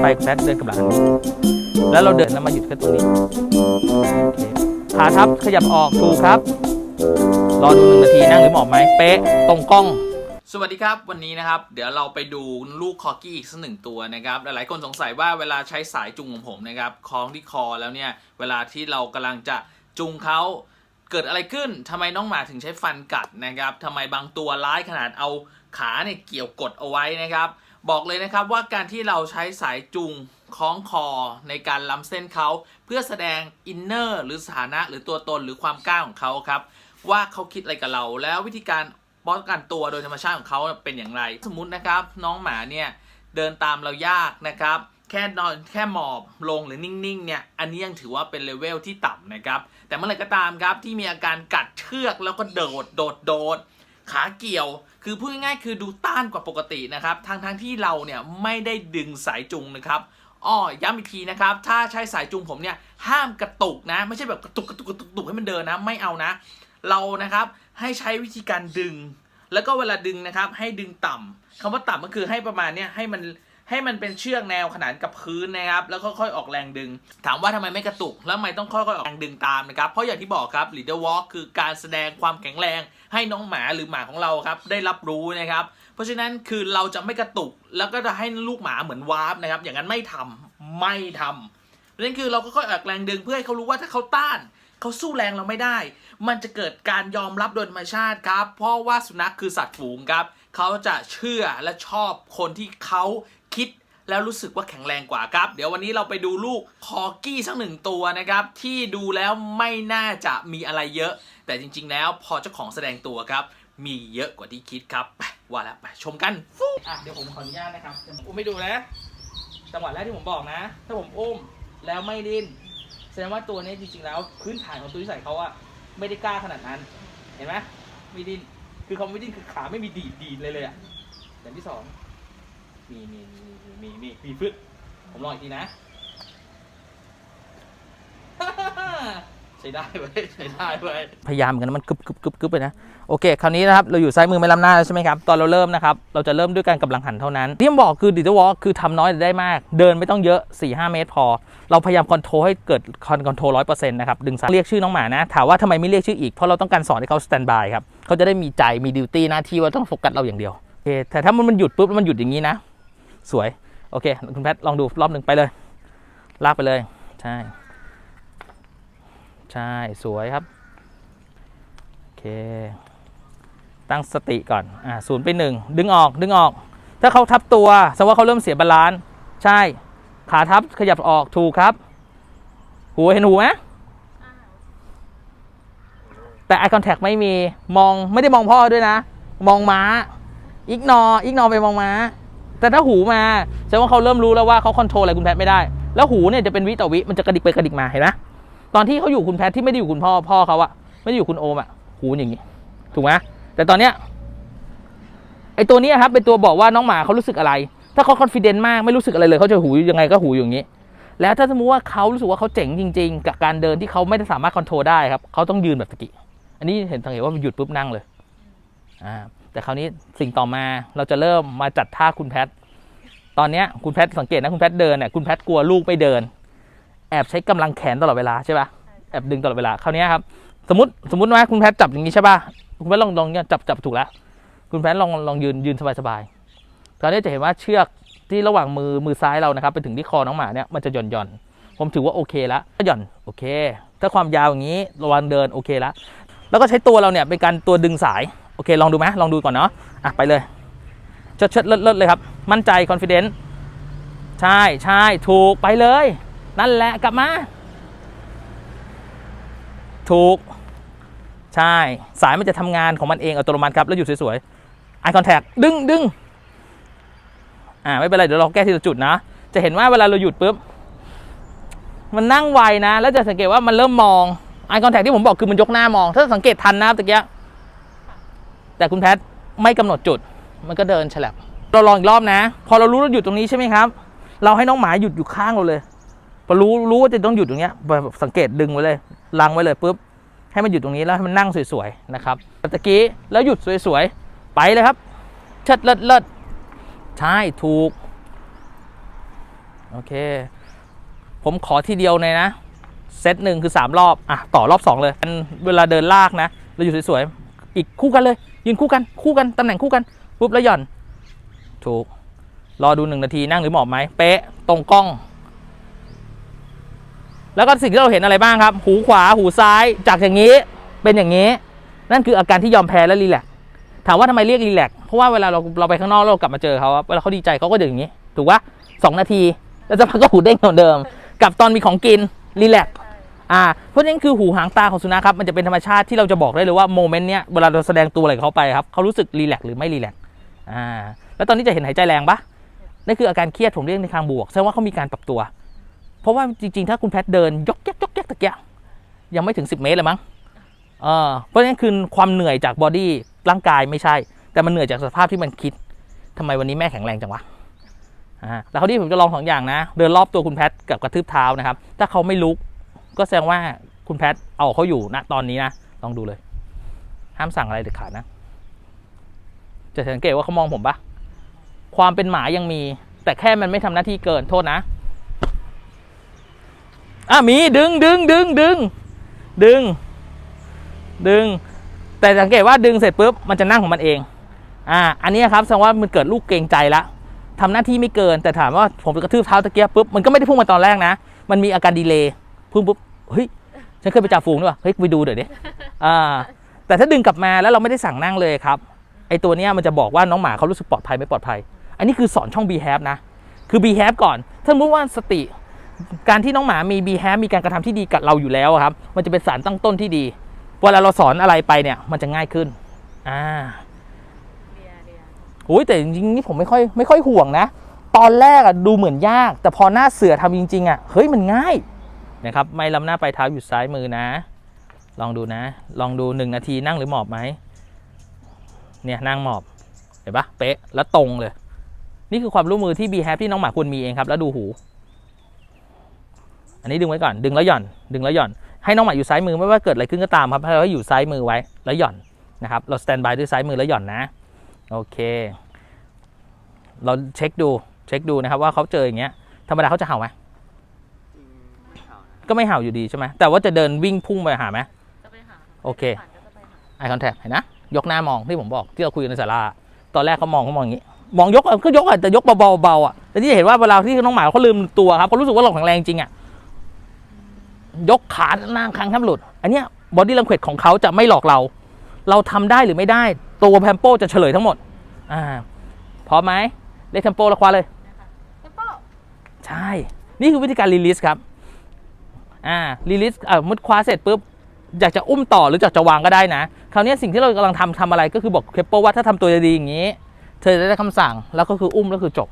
ไปแพทเดินกับหลังแล้วเราเดินแล้วมาหยุดแค่ตรงนี้ขาทับขยับออกถูกครับ รอดูหนึ่งนาทีนั่งหรือหมอบไหมเป๊ะ ตรงกล้อง สวัสดีครับวันนี้นะครับ เดี๋ยวเราไปดูลูกคอกี้อีกสักหนึ่งตัวนะครับ หลายๆคนสงสัยว่าเวลาใช้สายจูงของผมนะครับคล้องที่คอแล้วเนี่ย เวลาที่เรากำลังจะจูงเขาเกิดอะไรขึ้นทำไมน้องหมาถึงใช้ฟันกัดนะครับทำไมบางตัวร้ายขนาดเอาขาเนี่ยเกี่ยวกดเอาไว้นะครับ บอกเลยนะครับว่าการที่เราใช้สายจูงคล้องคอในการล้ำเส้นเขา เพื่อแสดงอินเนอร์หรือสถานะหรือตัวตนหรือความกล้าของเขาครับ ว่าเขาคิดอะไรกับเรา แล้ววิธีการป้องกันตัวโดยธรรมชาติของเขาเป็นอย่างไร สมมุตินะครับ น้องหมาเนี่ยเดินตามเรายากนะครับ แค่นอนแค่หมอบลงหรือนิ่งๆเนี่ยอันนี้ยังถือว่าเป็นเลเวลที่ต่ำนะครับ แต่เมื่อไหร่ก็ตามครับที่มีอาการกัดเชือกแล้วก็โดดโดดโดด ขาเกี่ยว คือพูดง่ายๆคือดูต้านกว่าปกตินะครับทั้งทั้งๆที่เราเนี่ยไม่ได้ดึงสายจูงนะครับอ้อย้ำอีกทีนะครับ ถ้าใช้สายจูงผมเนี่ยห้ามกระตุกนะ ไม่ใช่แบบกระตุกกระตุกกระตุกกระตุกให้มันเดินนะ ไม่เอานะ เรานะครับให้ใช้วิธีการดึง แล้วก็เวลาดึงนะครับ ให้ดึงต่ำคำว่าต่ำก็คือให้ประมาณเนี้ยให้มัน ให้มันเป็นเชือกแนวขนานกับพื้นนะครับ แล้วค่อยๆออกแรงดึง ถามว่าทำไมไม่กระตุก แล้วทำไมต้องค่อยๆออกแรงดึงตามนะครับ เพราะอย่างที่บอกครับ leader walk คือการแสดงความแข็งแรง ให้น้องหมาหรือหมาของเราครับได้รับรู้นะครับ เพราะฉะนั้นคือเราจะไม่กระตุก แล้วก็จะให้ลูกหมาเหมือนวาร์ปนะครับ อย่างนั้นไม่ทำไม่ทำนั่นคือเราก็ค่อยออกแรงดึงเพื่อให้เขารู้ว่าถ้าเขาต้านเขาสู้แรงเราไม่ได้ มันจะเกิดการยอมรับโดยธรรมชาติครับ เพราะว่าสุนัขคือสัตว์ฝูงครับ เขาจะเชื่อและชอบคนที่เขา แล้วรู้สึกว่าแข็งแรงกว่าครับ เดี๋ยววันนี้เราไปดูลูกคอกี้สักหนึ่งตัวนะครับ ที่ดูแล้วไม่น่าจะมีอะไรเยอะ แต่จริง ๆ แล้วพอเจ้าของแสดงตัวครับ มีเยอะกว่าที่คิดครับไปว่าแล้วไปชมกันฟูอะเดี๋ยวผมขออนุญาตนะครับอุ้มให้ดูนะจังหวะแรกที่ผมบอกนะ ถ้าผมอุ้มแล้วไม่ดิ้นแสดงว่าตัวนี้จริงๆแล้วพื้นฐานของตัวที่ใส่เขาอะไม่ได้กล้าขนาดนั้น เห็นไหมไม่ดิ้นคือเขาไม่ดิ้นคือขาไม่มีดีดดีดเลยเลยอะอย่างที่สอง มีมีมีมีมีมีฟึดผมลองอีกทีนะ ใช้ได้เว้ยใช้ได้เว้ยพยายามกันนะมันกึบกึบกึบกึบไปนะโอเค คราวนี้นะครับ เราอยู่ซ้ายมือไม่ล้ำหน้าแล้วใช่ไหมครับ ตอนเราเริ่มนะครับ เราจะเริ่มด้วยการกำลังหันเท่านั้น ที่ผมบอกคือดิจิทัลวอล์คือทำน้อยแต่ได้มาก เดินไม่ต้องเยอะ 4-5 เมตรพอ เราพยายามคอนโทรลให้เกิดคอนคอนโทรลร้อยเปอร์เซ็นต์นะครับ ดึงสายเรียกชื่อน้องหมานะ ถามว่าทำไมไม่เรียกชื่ออีก เพราะเราต้องการสอนให้เขาสแตนบายครับเขาจะได้มีใจมีดิวตี้หน้าที่ว่าต้องโฟกัสเราอย่างเดียวโอเคแต่ถ้ามันมันหยุดปุ๊บแล้วมันหยุดอย่างนี้นะ สวย โอเค คุณแพทลองดูรอบหนึ่งไปเลย ลากไปเลย ใช่ ใช่ สวยครับ โอเค ตั้งสติก่อน อ่าศูนย์ไปหนึ่ง ดึงออก ดึงออก ถ้าเขาทับตัวแสดงว่าเขาเริ่มเสียบาลานซ์ ใช่ ขาทับขยับออก ถูกครับ หูเห็นหูไหมแต่ eye contact ไม่มี มองไม่ได้มองพ่อด้วยนะ มองม้า อีกนอ อีกนอไปมองม้า แต่ถ้าหูมาแสดงว่าเขาเริ่มรู้แล้วว่าเขาคอนโทรลอะไรคุณแพทย์ไม่ได้ แล้วหูเนี่ยจะเป็นวิต่อวิมันจะกระดิกไปกระดิกมาเห็นไหมตอนที่เขาอยู่คุณแพทย์ที่ไม่ได้อยู่คุณพ่อพ่อเขาอะไม่ได้อยู่คุณโอมอะหูอย่างนี้ ถูกไหมแต่ตอนเนี้ยไอตัวนี้ครับเป็นตัวบอกว่าน้องหมาเขารู้สึกอะไร ถ้าเขาคอนฟ ident มากไม่รู้สึกอะไรเลยเขาจะหูยังไงก็หูอย่างนี้ แล้วถ้าสมมติว่าเขารู้สึกว่าเขาเจ๋งจริง ๆ กับการเดินที่เขาไม่ได้สามารถคอนโทรลได้ครับเขาต้องยืนแบบตะกี้อันนี้เห็นสังเกตว่ามันหยุดปุ๊บนั่งเลย แต่คราวนี้สิ่งต่อมาเราจะเริ่มมาจัดท่าคุณแพท ตอนนี้คุณแพทสังเกตนะคุณแพทเดินเนี่ยคุณแพทกลัวลูกไม่เดิน แอบใช้กำลังแขนตลอดเวลาใช่ปะแอบดึงตลอดเวลาคราวนี้ครับสมมติสมมติว่าคุณแพทจับอย่างนี้ใช่ปะคุณแพทลองลองเนี่ยจับจับถูกแล้วคุณแพทลองลองยืนยืนสบายๆตอนนี้จะเห็นว่าเชือกที่ระหว่างมือมือซ้ายเรานะครับไปถึงที่คอน้องหมาเนี่ยมันจะหย่อนหย่อนผมถือว่าโอเคแล้วก็หย่อนโอเค ถ้าความยาวอย่างนี้ระวังเดินโอเคแล้วแล้วก็ใช้ตัวเราเนี่ยเป็นการตัวดึงสาย อเค ลองดูไหมลองดูก่อนเนาะอะไปเลยเชิดเชิดเลิศเลิศเลยครับ มั่นใจคอนฟ ident ใช่ใช่ถูกไปเลย นั่นแหละกลับมา ถูก ใช่ สายมันจะทำงานของมันเองอัตโนมัติครับ แล้วอยู่สวยๆ eye contact ดึงดึงอ่าไม่เป็นไร เดี๋ยวเราแก้ทีละจุดนะ จะเห็นว่าเวลาเราหยุดปุ๊บ มันนั่งไวนะ แล้วจะสังเกตว่ามันเริ่มมอง eye contact ที่ผมบอกคือมันยกหน้ามอง ถ้าสังเกตทันนะตะกี้ แต่คุณแพทไม่กำหนดจุด มันก็เดินฉลับ เราลองอีกรอบนะ พอเรารู้เราหยุดตรงนี้ใช่ไหมครับ เราให้น้องหมาหยุดอยู่ข้างเราเลยพอรู้รู้ว่าจะต้องหยุดตรงเนี้ยแบบสังเกตดึงไว้เลยลังไว้เลยปุ๊บให้มันหยุดตรงนี้แล้วให้มันนั่งสวยๆนะครับตะกี้แล้วหยุดสวยๆไปเลยครับ เชิดเลิศเลิศใช่ถูกโอเค ผมขอทีเดียวเลยนะ เซตหนึ่งคือ 3 รอบ อะ ต่อรอบ 2 เลยเวลาเดินลากนะ เราอยู่สวย ๆ อีกคู่กันเลย ยืนคู่กันคู่กันตำแหน่งคู่กันปุ๊บแล้วหย่อน ถูก รอดูหนึ่งนาทีนั่งหรือหมอบไหมเป๊ะตรงกล้อง แล้วก็สิ่งที่เราเห็นอะไรบ้างครับ หูขวาหูซ้ายจากอย่างนี้เป็นอย่างนี้ นั่นคืออาการที่ยอมแพ้และรีแลกถามว่าทำไมเรียกรีแลกเพราะว่าเวลาเราเราไปข้างนอกเรากลับมาเจอเขาเวลาเขาดีใจเขาก็จะอย่างนี้ ถูกปะสองนาที แล้วจะพักก็หูเด้งเหมือนเดิม กับตอนมีของกินรีแลก อ่าเพราะฉะนั้นคือหูหางตาของสุนัขครับมันจะเป็นธรรมชาติที่เราจะบอกได้เลยว่าโมเมนต์เนี้ยเวลาเราแสดงตัวอะไรเขาไปครับเขารู้สึกรีแลกหรือไม่รีแลกอ่าแล้วตอนนี้จะเห็นหายใจแรงปะนั่นคืออาการเครียดผมเรียกในทางบวกแสดงว่าเขามีการปรับตัว เพราะว่าจริงๆ ถ้าคุณแพทเดินยกแยกยกแยกตะเกียยังไม่ถึง 10 เมตรเลยมั้งเออเพราะฉะนั้นคือความเหนื่อยจากบอดี้ร่างกายไม่ใช่ แต่มันเหนื่อยจากสภาพที่มันคิดทำไมวันนี้แม่แข็งแรงจังวะอ่าแล้วคราวนี้ผมจะลองสองอย่างนะ เดินรอบตัวคุณแพทกับกระทืบเท้านะครับ ถ้าเขาไม่ลุก ก็แสดงว่าคุณแพทเอาเขาอยู่ณตอนนี้นะลองดูเลย ห้ามสั่งอะไรเด็ดขาดนะ จะสังเกตว่าเขามองผมปะความเป็นหมายังมี แต่แค่มันไม่ทำหน้าที่เกินโทษนะอะมีดึงดึงดึงดึงดึง ดึง แต่สังเกตว่าดึงเสร็จปุ๊บมันจะนั่งของมันเอง อ่า อันนี้ครับแสดงว่ามันเกิดลูกเกรงใจละทำหน้าที่ไม่เกิน แต่ถามว่าผมกระทืบเท้าตะเกียบปุ๊บมันก็ไม่ได้พุ่งมาตอนแรกนะ มันมีอาการดีเลย์ พุ่งปุ๊บเฮ้ยฉันเคยไปจ่าฝูงด้วยเฮ้ยไปดูเดี๋ยวดิอ่าแต่ถ้าดึงกลับมาแล้วเราไม่ได้สั่งนั่งเลยครับไอตัวเนี้ยมันจะบอกว่าน้องหมาเขารู้สึกปลอดภัยไม่ปลอดภัย อันนี้คือสอนช่อง b h a v นะ คือ b h a v ก่อน ถ้าสมมติว่าสติ การที่น้องหมามี b h a v มีการกระทำที่ดีกับเราอยู่แล้วครับ มันจะเป็นสารตั้งต้นที่ดี เวลาเราสอนอะไรไปเนี่ย มันจะง่ายขึ้น อ่าโอ้ยแต่จริงๆนี่ผมไม่ค่อยไม่ค่อยห่วงนะ ตอนแรกอะดูเหมือนยาก แต่พอหน้าเสือทำจริง ๆอะเฮ้ยมันง่าย นะครับ ไม่ล้ำหน้าไปลายเท้าอยู่ซ้ายมือนะ ลองดูนะ ลองดูหนึ่งนาทีนั่งหรือหมอบไหมเนี่ยนั่งหมอบเห็นปะเป๊ะแล้วตรงเลย นี่คือความร่วมมือที่ b h a p ที่น้องหมาควรมีเองครับ แล้วดูหู อันนี้ดึงไว้ก่อน ดึงแล้วหย่อน ดึงแล้วหย่อน ให้น้องหมาอยู่ซ้ายมือไม่ว่าเกิดอะไรขึ้นก็ตามครับให้เราอยู่ซ้ายมือไว้แล้วหย่อนนะครับเราสแตนบายด้วยซ้ายมือแล้วหย่อนนะโอเค เราเช็คดูเช็คดูนะครับว่าเขาเจออย่างเงี้ยธรรมดาเขาจะเห่าไหม ก็ไม่เห่าอยู่ดีใช่ไหมแต่ว่าจะเดินวิ่งพุ่งไปหาไหมจะไปหาโอเคผ่านก็จะไปหา eye contact เห็นนะ ยกหน้ามองที่ผมบอกที่เราคุยกันในศาลาตอนแรกเขามองเขามองอย่างนี้ มองยกเออก็ยกอะแต่ยกเบาๆเบาๆอะแต่ที่เห็นว่าเวลาที่น้องหมาเขาลืมตัวครับเขารู้สึกว่าเราแข็งแรงจริงอะยกขาหน้าคางแทบหลุด อันเนี้ยบอดี้ลังเควของเขาจะไม่หลอกเรา เราทำได้หรือไม่ได้ ตัวแพมโปจะเฉลยทั้งหมด อ่าพร้อมไหมเรียกแพมโปแล้วคว้าเลยเทมโป้ใช่ นี่คือวิธีการรีลิสครับ อ่ารีลิสอ่ามุดคว้าเสร็จปุ๊บอยากจะอุ้มต่อหรืออยากจะวางก็ได้นะ คราวนี้สิ่งที่เรากำลังทำทำอะไรก็คือบอกเคปโปว่าถ้าทำตัวดีๆอย่างนี้ เธอจะได้คำสั่งแล้วก็คืออุ้มแล้วคือจบ